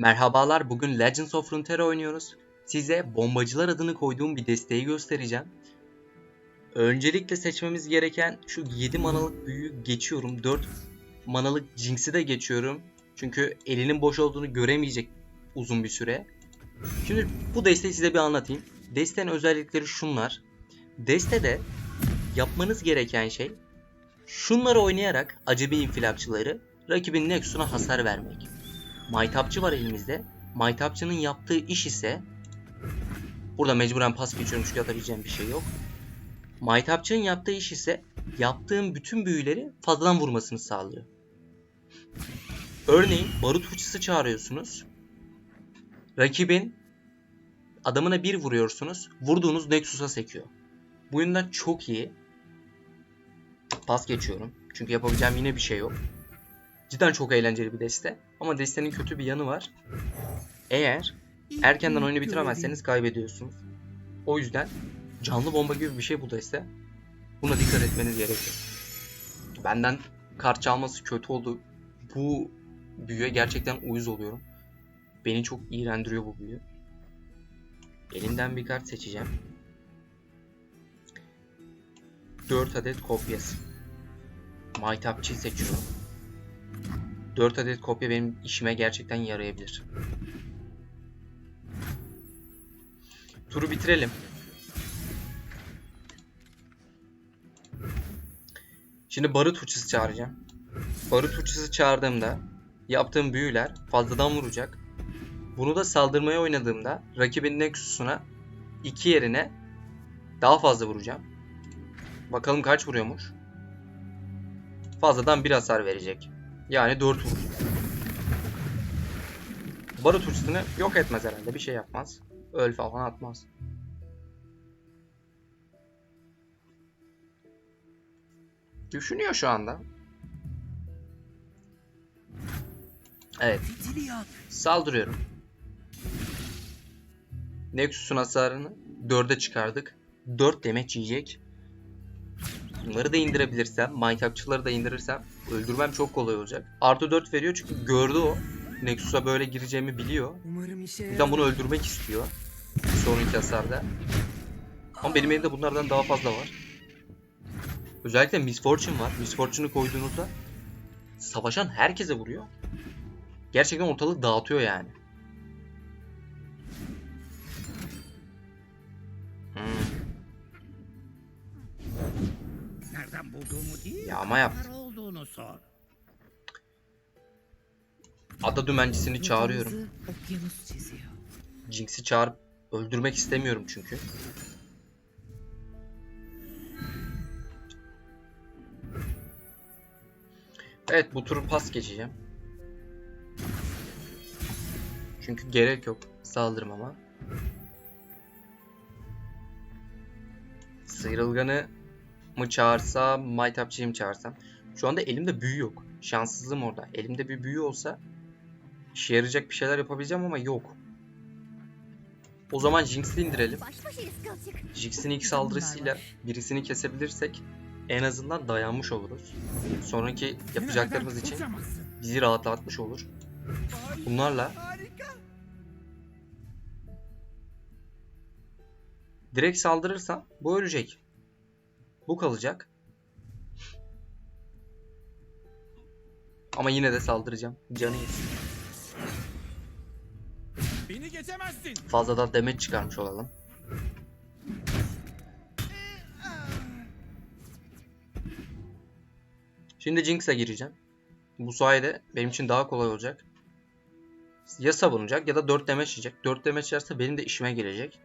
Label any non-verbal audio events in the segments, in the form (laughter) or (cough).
Merhabalar, bugün Legends of Runeterra oynuyoruz. Size bombacılar adını koyduğum bir desteği göstereceğim. Öncelikle seçmemiz gereken şu 7 manalık büyüyü geçiyorum. 4 manalık Jinx'i de geçiyorum. Çünkü elinin boş olduğunu göremeyecek uzun bir süre. Şimdi bu desteği size bir anlatayım. Destenin özellikleri şunlar. Destede yapmanız gereken şey şunları oynayarak acemi infilakçıları rakibin Nexus'una hasar vermek. Maytapçı var elimizde. Maytapçının yaptığı iş ise burada mecburen pas geçiyorum çünkü atabileceğim bir şey yok. Maytapçının yaptığı iş ise yaptığım bütün büyüleri fazladan vurmasını sağlıyor. Örneğin barut fıçısı çağırıyorsunuz. Rakibin adamına bir vuruyorsunuz. Vurduğunuz Nexus'a sekiyor. Bu yüzden çok iyi. Pas geçiyorum. Çünkü yapabileceğim yine bir şey yok. Cidden çok eğlenceli bir deste. Ama destenin kötü bir yanı var. Eğer erkenden oyunu bitiremezseniz kaybediyorsunuz. O yüzden canlı bomba gibi bir şey bu deste. Buna dikkat etmeniz gerekiyor. Benden kart çalması kötü oldu. Bu büyüye gerçekten uyuz oluyorum. Beni çok iğrendiriyor bu büyü. Elimden bir kart seçeceğim. 4 adet kopyası. Maytapçıyı seçiyorum. 4 adet kopya benim işime gerçekten yarayabilir. Turu bitirelim. Şimdi barut uçusu çağıracağım. Barut uçusu çağırdığımda yaptığım büyüler fazladan vuracak. Bunu da saldırmaya oynadığımda rakibin Nexus'una iki yerine daha fazla vuracağım. Bakalım kaç vuruyormuş. Fazladan bir hasar verecek. Yani 4 vurur. Barut uçusunu yok etmez herhalde. Bir şey yapmaz. Öl falan atmaz. Düşünüyor şu anda. Evet. Saldırıyorum. Nexus'un hasarını 4'e çıkardık. 4 demet yiyecek. Bunları da indirebilirsem, maytapçıları da indirirsem öldürmem çok kolay olacak. Artı 4 veriyor çünkü gördü o. Nexus'a böyle gireceğimi biliyor. O yüzden bunu öldürmek istiyor. Sonraki hasarda. Ama benim elimde bunlardan daha fazla var. Özellikle Miss Fortune var. Miss Fortune'u koyduğunuzda savaşan herkese vuruyor. Gerçekten ortalık dağıtıyor yani. Değil, Yağma kadar olduğunu sor. Ada dümencisini çağırıyorum. Jinx'i çağırıp öldürmek istemiyorum çünkü. Evet bu turu pas geçeceğim. Çünkü gerek yok saldırmama. Sıyrılganı mı çağırsam, maytapçıyı mı çağırsam. Şu anda elimde büyü yok. Şanssızlığım orada. Elimde bir büyü olsa işe yarayacak bir şeyler yapabileceğim ama yok. O zaman Jinx'i indirelim. Jinx'in ilk saldırısıyla birisini kesebilirsek en azından dayanmış oluruz. Sonraki yapacaklarımız için bizi rahatlatmış olur. Bunlarla direkt saldırırsam bu ölecek. Bu kalacak. Ama yine de saldıracağım. Canı yesin. Beni geçemezsin. Fazladan demet çıkarmış olalım. Şimdi Jinx'e gireceğim. Bu sayede benim için daha kolay olacak. Ya savunacak ya da 4 demeç yiyecek. 4 demeç yerse benim de işime gelecek.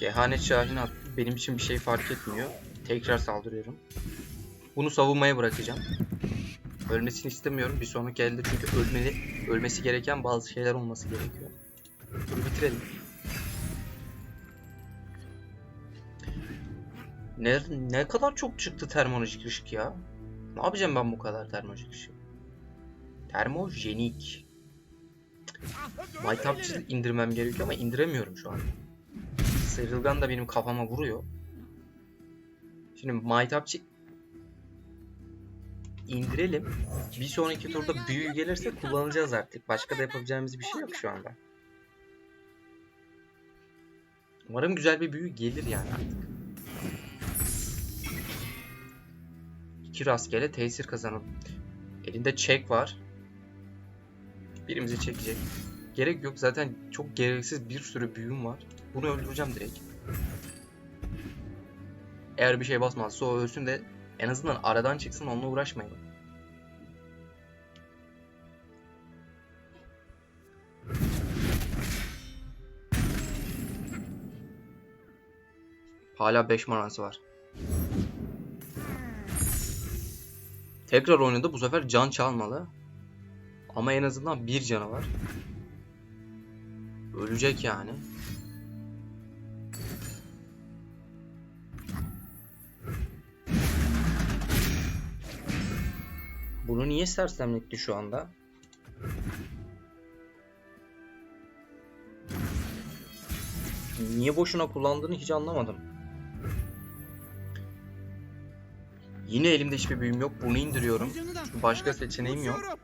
Kehanet Şahin attı. Benim için bir şey fark etmiyor. Tekrar saldırıyorum. Bunu savunmaya bırakacağım. Ölmesini istemiyorum. Bir sonraki elde çünkü ölmeli, ölmesi gereken bazı şeyler olması gerekiyor. Dur bitirelim. Ne, ne kadar çok çıktı termolojik ışık ya. Ne yapacağım ben bu kadar termolojik ışık? Termojenik. Maytapçı indirmem gerekiyor ama indiremiyorum şu an. Sıyrılgan da benim kafama vuruyor. Şimdi maytapçı indirelim. Bir sonraki turda büyü gelirse kullanacağız artık. Başka da yapabileceğimiz bir şey yok şu anda. Umarım güzel bir büyü gelir yani artık. İki rastgele tesir kazanalım. Elinde çek var. Birimizi çekecek. Gerek yok zaten çok gereksiz bir sürü büyüm var. Bunu öldüreceğim direkt. Eğer bir şey basmazsa o ölsün de en azından aradan çıksın onunla uğraşmayalım. Hala 5 manası var. Tekrar oynadı. Bu sefer can çalmalı. Ama en azından bir canı var. Ölecek yani. Bunu niye sersemletti şu anda? Niye boşuna kullandığını hiç anlamadım. Yine elimde hiçbir büyüm yok. Bunu indiriyorum. Çünkü başka seçeneğim yok.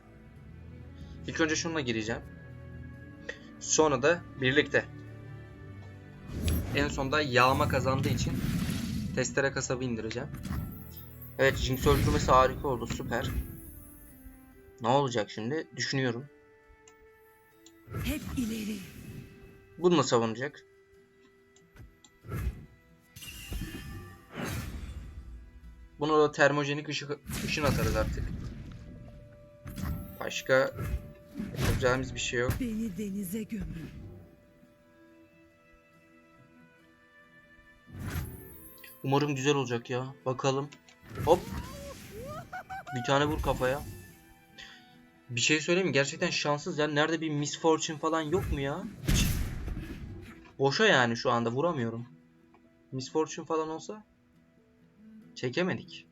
İlk önce şununla gireceğim. Sonra da birlikte. En sonda yağma kazandığı için testere kasabı indireceğim. Evet Jinx öldürmesi harika oldu süper. Ne olacak şimdi? Düşünüyorum. Hep ileri. Bununla savunacak. Buna da termojenik ışık, ışın atarız artık. Başka yapacağımız bir şey yok. Beni denize gömün. Umarım güzel olacak ya. Bakalım. Hop. Bir tane vur kafaya. Bir şey söyleyeyim mi? Gerçekten şanssız ya. Nerede bir Miss Fortune falan yok mu ya? Boşa yani şu anda vuramıyorum. Miss Fortune falan olsa çekemedik.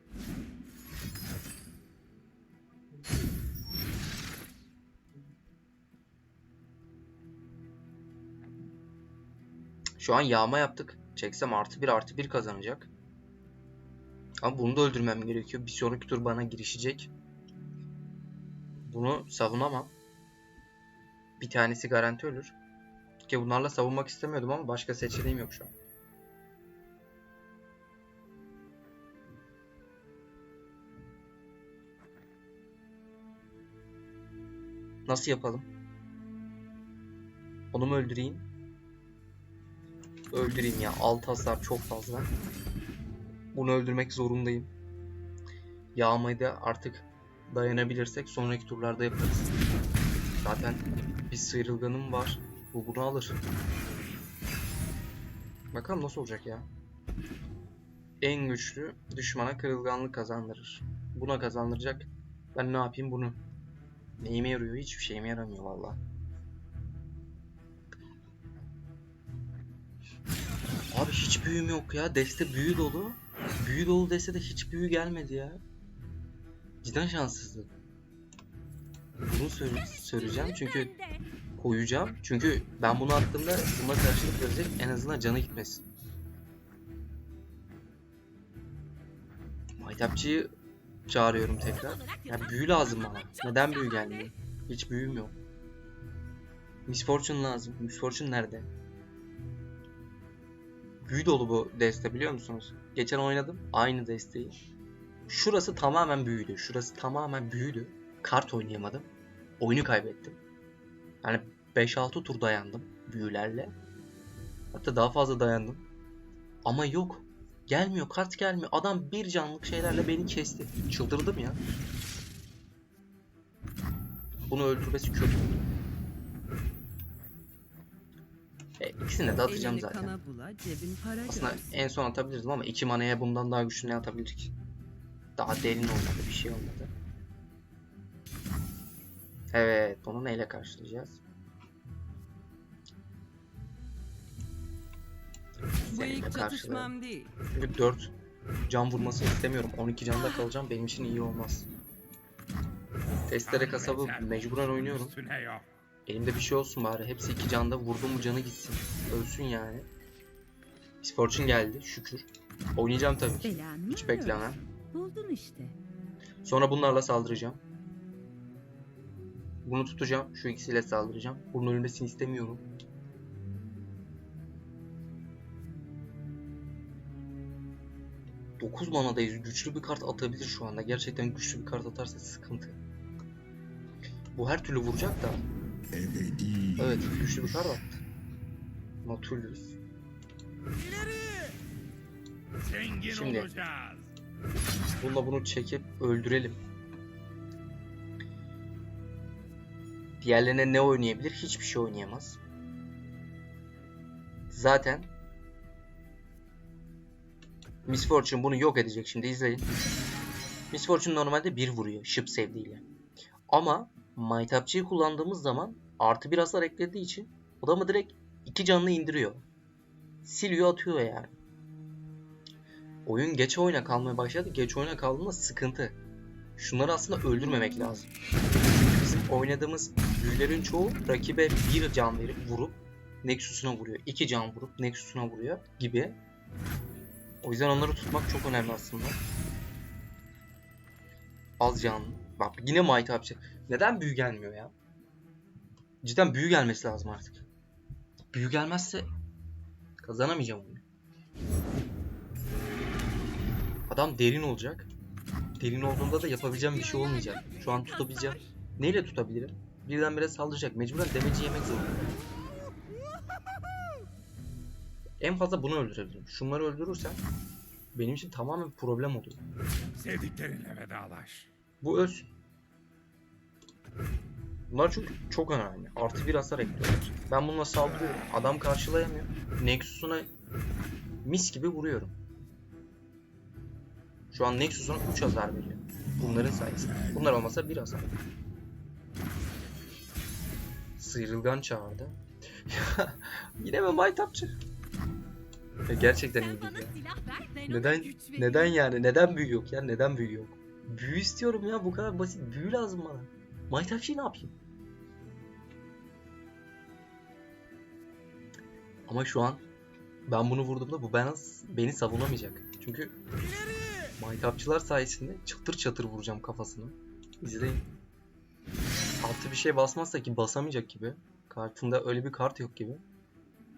Şu an yağma yaptık. Çeksem artı bir artı bir kazanacak. Ama bunu da öldürmem gerekiyor. Bir sonraki tur bana girişecek. Bunu savunamam. Bir tanesi garanti ölür. Ki bunlarla savunmak istemiyordum ama başka seçeneğim yok şu an. Nasıl yapalım? Onu mu öldüreyim? Öldüreyim ya. Alt hasar çok fazla. Bunu öldürmek zorundayım. Yağmayı da artık dayanabilirsek sonraki turlarda yaparız. Zaten bir sıyrılganım var. Bu bunu alır. Bakalım nasıl olacak ya. En güçlü düşmana kırılganlık kazandırır. Buna kazandıracak. Ben ne yapayım bunu? Neyime yarıyor? Hiçbir şeyime yaramıyor vallahi. Abi hiç büyüm yok ya. Deste büyü dolu. Büyü dolu deste de hiç büyü gelmedi ya. Cidden şanssızlık. Bunu söyle söyleyeceğim çünkü koyacağım. Çünkü ben bunu attığımda buna karşılık verecek en azından canı gitmesin. Maytapçıyı çağırıyorum tekrar. Ya büyü lazım bana. Neden büyü gelmiyor? Hiç büyüm yok. Miss Fortune lazım. Miss Fortune nerede? Büyü dolu bu deste biliyor musunuz? Geçen oynadım aynı desteği. Şurası tamamen büyüdü. Şurası tamamen büyüdü. Kart oynayamadım. Oyunu kaybettim. Yani 5-6 tur dayandım büyülerle. Hatta daha fazla dayandım. Ama yok. Gelmiyor kart gelmiyor. Adam bir canlık şeylerle beni kesti. Çıldırdım ya. Bunu öldürmesi kötü. E, ikisini de atacağım zaten. Aslında en son atabilirdim ama iki manaya bundan daha güçlü ne atabilirik? Daha derin olmadı, bir şey olmadı. Evet, bunu neyle karşılayacağız? Bu ilk çatışmam değil. Çünkü 4 can vurması istemiyorum. 12 canda kalacağım. Benim için iyi olmaz. Testere kasabı mecburen oynuyorum. Elimde bir şey olsun bari. Hepsi iki canda. Vurdum mu canı gitsin. Ölsün yani. Miss Fortune geldi şükür. Oynayacağım tabii ki. Hiç beklemem. Buldun işte. Sonra bunlarla saldıracağım. Bunu tutacağım. Şu ikisiyle saldıracağım. Bunun ölmesini istemiyorum. Dokuz manadayız. Güçlü bir kart atabilir şu anda. Gerçekten güçlü bir kart atarsa sıkıntı. Bu her türlü vuracak da. Evet, güçlü bir kart attı. Nautilus. İleri! Zengin Şimdi. Bununla bunu çekip öldürelim. Diğerlerine ne oynayabilir? Hiçbir şey oynayamaz. Zaten Miss Fortune bunu yok edecek şimdi izleyin. Miss Fortune normalde bir vuruyor şıp sevdiğiyle. Ama Maytapçıyı kullandığımız zaman artı bir hasar eklediği için adamı direkt iki canlı indiriyor. Siliyor atıyor yani. Oyun geç oyuna kalmaya başladı. Geç oyuna kaldığında sıkıntı. Şunları aslında öldürmemek lazım. Bizim oynadığımız büyülerin çoğu rakibe bir can verip vurup Nexus'una vuruyor. iki can vurup Nexus'una vuruyor gibi. O yüzden onları tutmak çok önemli aslında. Az canlı. Bak yine Might yapacak. Neden büyü gelmiyor ya? Cidden büyü gelmesi lazım artık. Büyü gelmezse kazanamayacağım oyunu. Adam derin olacak. Derin olduğunda da yapabileceğim bir şey olmayacak. Şu an tutabileceğim. Neyle tutabilirim? Birdenbire saldıracak. Mecburen demeci yemek zorundayım. En fazla bunu öldürebilirim. Şunları öldürürsem benim için tamamen problem oluyor. Sevdiklerinle vedalaş. Bu öz. Bunlar çok çok önemli. Artı bir hasar ekliyorlar. Ben bununla saldırıyorum. Adam karşılayamıyor. Nexus'una mis gibi vuruyorum. Şu an Nexus'una 3 hasar veriyor. Bunların sayesinde. Bunlar olmasa 1 hasar. Sıyrılgan çağırdı. (laughs) Yine mi maytapçı? Ya gerçekten iyi değil. Neden neden yani? Neden büyü yok ya? Neden büyü yok? Büyü istiyorum ya bu kadar basit. Büyü lazım bana. Maytapçıyı ne yapayım? Ama şu an ben bunu vurduğumda bu bana, beni savunamayacak. Çünkü maytapçılar sayesinde çatır çatır vuracağım kafasını. İzleyin. Altı bir şey basmazsa ki basamayacak gibi. Kartında öyle bir kart yok gibi.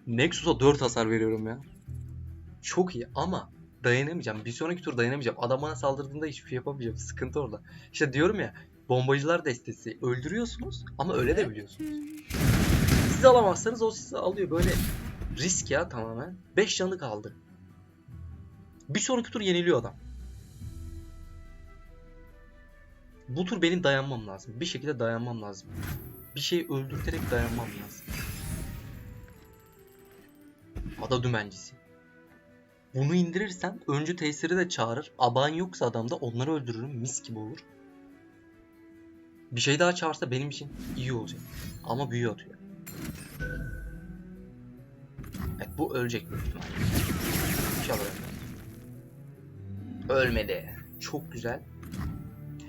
Nexus'a 4 hasar veriyorum ya. Çok iyi ama dayanamayacağım. Bir sonraki tur dayanamayacağım. Adam bana saldırdığında hiçbir şey yapamayacağım. Sıkıntı orada. İşte diyorum ya bombacılar destesi öldürüyorsunuz ama öyle de biliyorsunuz. Siz alamazsanız o sizi alıyor. Böyle risk ya tamamen. 5 canı kaldı. Bir sonraki tur yeniliyor adam. Bu tur benim dayanmam lazım. Bir şekilde dayanmam lazım. Bir şeyi öldürterek dayanmam lazım. Ada dümencisi. Bunu indirirsem öncü tesiri de çağırır. Aban yoksa adamda onları öldürürüm. Mis gibi olur. Bir şey daha çağırsa benim için iyi olacak. Ama büyü atıyor. Evet bu ölecek büyük ihtimalle. Ölmedi. Çok güzel.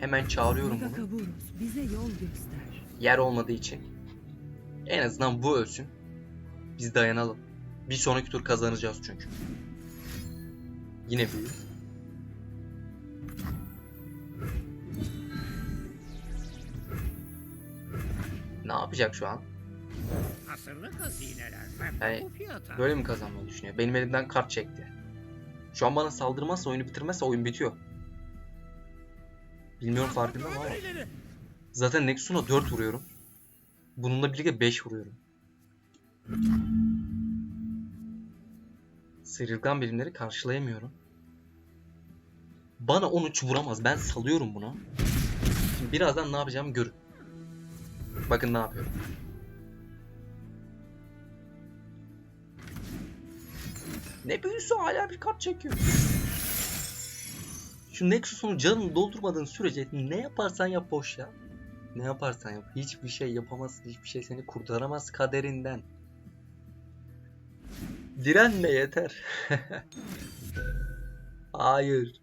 Hemen çağırıyorum bunu. Megakaburus bize yol göster. Yer olmadığı için. En azından bu ölsün. Biz dayanalım. Bir sonraki tur kazanacağız çünkü. Yine büyü. Ne yapacak şu an? Yani. Böyle mi kazanmayı düşünüyor? Benim elimden kart çekti. Şu an bana saldırmazsa, oyunu bitirmezse oyun bitiyor. Bilmiyorum farkında mı ama. Zaten Nexus'una 4 vuruyorum. Bununla birlikte 5 vuruyorum. Sıyrılgan birimleri karşılayamıyorum. Bana 13 vuramaz. Ben salıyorum buna. Şimdi birazdan ne yapacağımı görün. Bakın ne yapıyorum. Ne büyüsü hala bir kart çekiyor. Şu Nexus'un canını doldurmadığın sürece ne yaparsan yap boş ya. Ne yaparsan yap. Hiçbir şey yapamazsın. Hiçbir şey seni kurtaramaz kaderinden. Direnme yeter. (laughs) Hayır.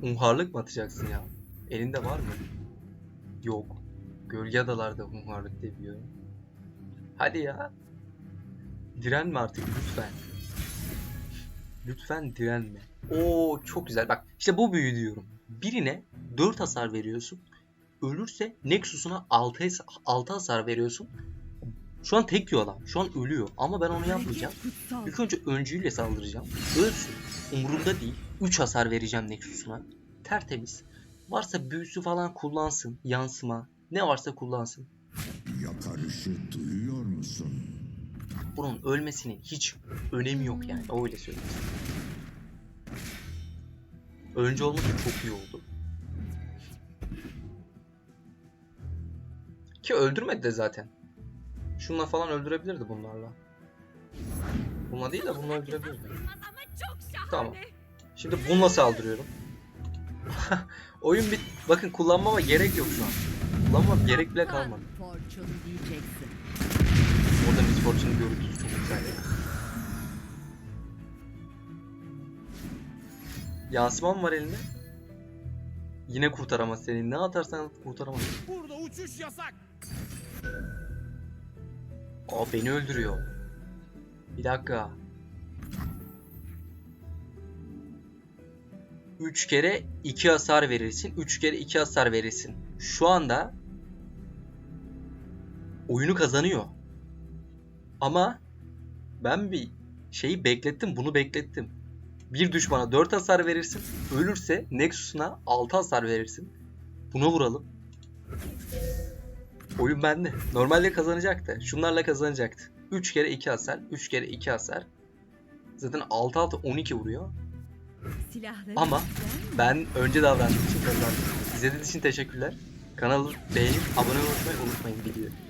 Hunharlık mı atacaksın ya? Elinde var mı? Yok. Gölge adalarda hunharlık demiyor. Hadi ya. Direnme artık lütfen. Lütfen direnme. Oo çok güzel. Bak işte bu büyü diyorum. Birine 4 hasar veriyorsun. Ölürse Nexus'una 6, 6 hasar veriyorsun. Şu an tek yiyor adam. Şu an ölüyor. Ama ben onu yapmayacağım. İlk önce öncüyle saldıracağım. Ölsün. Umurumda değil. 3 hasar vereceğim Nexus'una. Tertemiz. Varsa büyüsü falan kullansın. Yansıma. Ne varsa kullansın. Yakarışı duyuyor musun? Bunun ölmesinin hiç önemi yok yani. Öyle söyleyeyim. Önce olması çok iyi oldu. Ki öldürmedi de zaten. Şunla falan öldürebilirdi bunlarla. Bununla değil de bununla öldürebilirdi. Tamam. Şimdi bununla saldırıyorum. (laughs) Oyun bit... Bakın kullanmama gerek yok şu an. Kullanmama gerek bile kalmadı. Miss Fortune'un görüntüsü çok güzel ya. Yansıma mı var elinde? Yine kurtaramaz seni. Ne atarsan at kurtaramaz. Burada uçuş yasak. Aa beni öldürüyor. Bir dakika. 3 kere 2 hasar verirsin. 3 kere 2 hasar verirsin. Şu anda oyunu kazanıyor. Ama ben bir şeyi beklettim. Bunu beklettim. Bir düşmana 4 hasar verirsin. Ölürse Nexus'una 6 hasar verirsin. Buna vuralım. Oyun bende. Normalde kazanacaktı. Şunlarla kazanacaktı. 3 kere 2 hasar. 3 kere 2 hasar. Zaten 6 6 12 vuruyor. Silahları Ama. Ben önce davrandığım için kazandım. İzlediğiniz için teşekkürler. Kanalı beğenip abone olmayı unutmayın video.